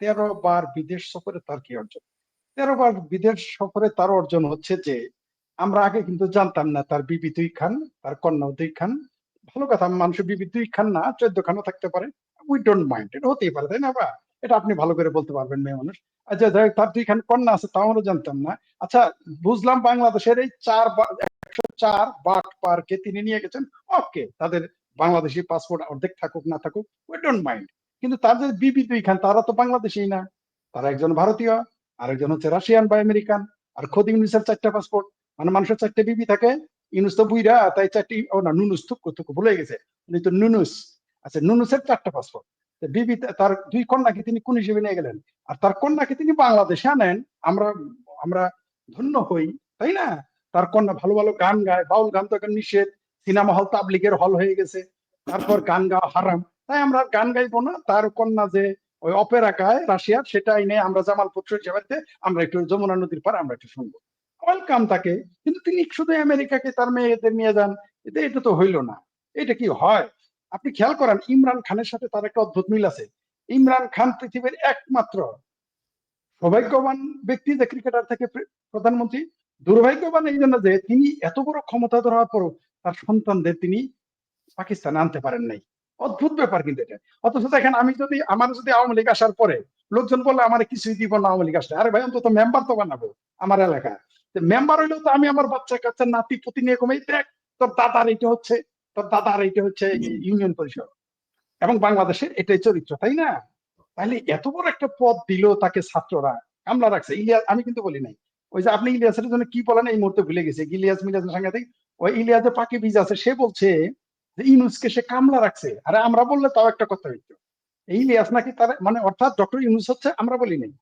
তেরো বার বিদেশ সফরে তার কি অর্জন? তেরো বার বিদেশ সফরে তার অর্জন হচ্ছে যে, আমরা আগে কিন্তু জানতাম না তার বিবি দুই খান, তার কন্যাও দুই খান। ভালো কথা, মানুষের বিবি দুই খান না, চোদ্দ খানও থাকতে পারে। উই ডোন্ট মাইন্ড এটা হতেই পারে, তাই না বা? এটা আপনি ভালো করে বলতে পারবেন, মেয়ে মানুষ। আচ্ছা তার দুই খান কন্যা আছে, তাও আমরা জানতাম না। আচ্ছা বুঝলাম বাংলাদেশের এই চার একশো চার বাট পার্কে তিনি নিয়ে গেছেন। ওকে তাদের বাংলাদেশি পাসপোর্ট অর্ধেক থাকুক, না থাকুক উই ডোন্ট মাইন্ড কিন্তু তাদের বিবি দুই খান তারা তো বাংলাদেশি না। তারা একজন ভারতীয়, আরেকজন হচ্ছে রাশিয়ান বা আমেরিকান। আর খোদ ইউনিসের চারটা পাসপোর্ট মানে মানুষের চারটে বিবি থাকে, ইউনুস তো বুইরা তাই চারটি, ও না, নুনুস থুকু থুকু ভুলে গেছে। উনি তো নুনুস। আচ্ছা নুনুসের চারটা পাসপোর্ট বিবি তার দুই কন্যাকে তিনি কোন হিসেবে নিয়ে গেলেন? আর তার কন্যাকে তিনি বাংলাদেশে আনেন। আমরা আমরা ধন্য হই, তাই না? তার কন্যা ভালো ভালো গান গায়, বাউল গান তো এখন নিষেধ। সিনেমা হল তাবলিগের হল হয়ে গেছে। তারপর গান গাওয়া হারাম। তাই আমরা গান গাইবো না। তার কন্যা যে ওই অপেরা গায় রাশিয়ার সেটা এনে আমরা জামাল পুত্র হিসেবে আমরা একটু যমুনা নদীর পার আমরা একটু শুনব। ওয়েলকাম তাকে। কিন্তু তিনি শুধু আমেরিকাকে তার মেয়েদের নিয়ে যান। এটা তো হইল না। এটা কি হয়? আপনি খেয়াল করেন, ইমরান খানের সাথে তার একটা অদ্ভুত মিল আছে। ইমরান খান পৃথিবীর একমাত্র সৌভাগ্যবান ব্যক্তি যে ক্রিকেটার থেকে প্রধানমন্ত্রী। দুর্ভাগ্যবান এই জন্য যে তিনি এত বড় ক্ষমতা ধরার পরও তার সন্তানদের তিনি পাকিস্তানে আনতে পারেন নাই। অদ্ভুত ব্যাপার কিন্তু এটা। অথচ দেখেন, আমি যদি আমার যদি আওয়ামী লীগ আসার পরে লোকজন বললে, আমার কিছুই দিব না আওয়ামী লীগ আসলে আরে ভাই, অন্তত মেম্বার তো বানাবো আমার এলাকা মেম্বার হইলেও তো আমি আমার বাচ্চা কাচ্চা নাতি পুতি নিয়ে কমে দেখ, তোর দাদার এইটা হচ্ছে, তোর দাদার এইটা হচ্ছে ইউনিয়ন পরিষদ। এবং বাংলাদেশের এটাই চরিত্র, তাই না? তাহলে এত বড় একটা পদ দিল তাকে ছাত্ররা, কামলা রাখছে। ইলিয়াস, আমি কিন্তু বলি নাই। ওই যে আপনি ইলিয়াসের জন্য কি বলেন, এই মুহূর্তে ভুলে গেছে। ইলিয়াস মিলিয়াসের সাংঘাতিক, ওই ইলিয়াসের পাকে বীজ আছে, সে বলছে ইউনুসকে সে কামলা রাখছে। আরে আমরা বললে তাও একটা কথা হইতো। এই ইলিয়াস নাকি তার মানে অর্থাৎ ডক্টর ইউনুস হচ্ছে, আমরা বলি নাই।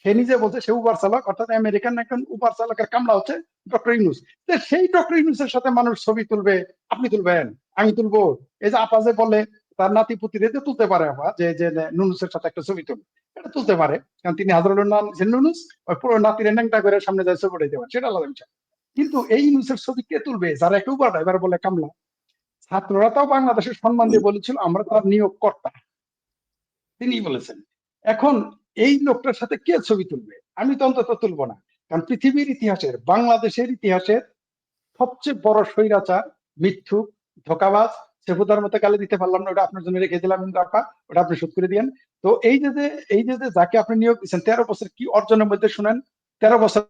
সে নিজে বলছে, সে উবার চালক, অর্থাৎ আমেরিকান একজন উবার চালকের কামলা হচ্ছে ডক্টর ইউনুস। সেই ডক্টর ইউনুসের সাথে মানুষ ছবি তুলবে, আপনি তুলবেন, আমি তুলবো। এই যে আপা যে বলে, তার নাতি পুতিরে যে তুলতে পারে আপা, যে যে নুনুসের সাথে একটা ছবি তুলবে এটা তুলতে পারে, কারণ তিনি হাজরুল নাম যে নুনুস, ওই পুরো নাতির ন্যাংটা করে সামনে যায় ছবি পারে, সেটা আলাদা কিন্তু এই ইউনুসের ছবি কে তুলবে? যারা একটা উবার ড্রাইভার বলে কামলা। ছাত্ররা তাও বাংলাদেশের সম্মান দিয়ে বলেছিল আমরা তার নিয়োগ কর্তা তিনি বলেছেন এখন এই লোকটার সাথে কে ছবি তুলবে? আমি তো অন্তত তুলবো না কারণ পৃথিবীর ইতিহাসের বাংলাদেশের ইতিহাসের সবচেয়ে বড় স্বৈরাচার মিথ্যুক ধোকাবাজ সেফুদার মতো কালে দিতে পারলাম না ওটা আপনার জন্য রেখে দিলাম কিন্তু আপা ওটা আপনি শোধ করে দিয়েন। তো এই যে যে এই যে যাকে আপনি নিয়োগ দিচ্ছেন তেরো বছর কি অর্জনের মধ্যে শুনেন? তেরো বছর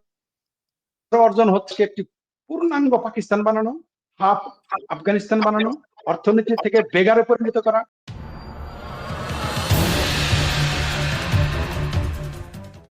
অর্জন হচ্ছে একটি পূর্ণাঙ্গ পাকিস্তান বানানো? হাফ আফগানিস্তান বানানো অর্থনীতি থেকে বেগারে পরিণত করা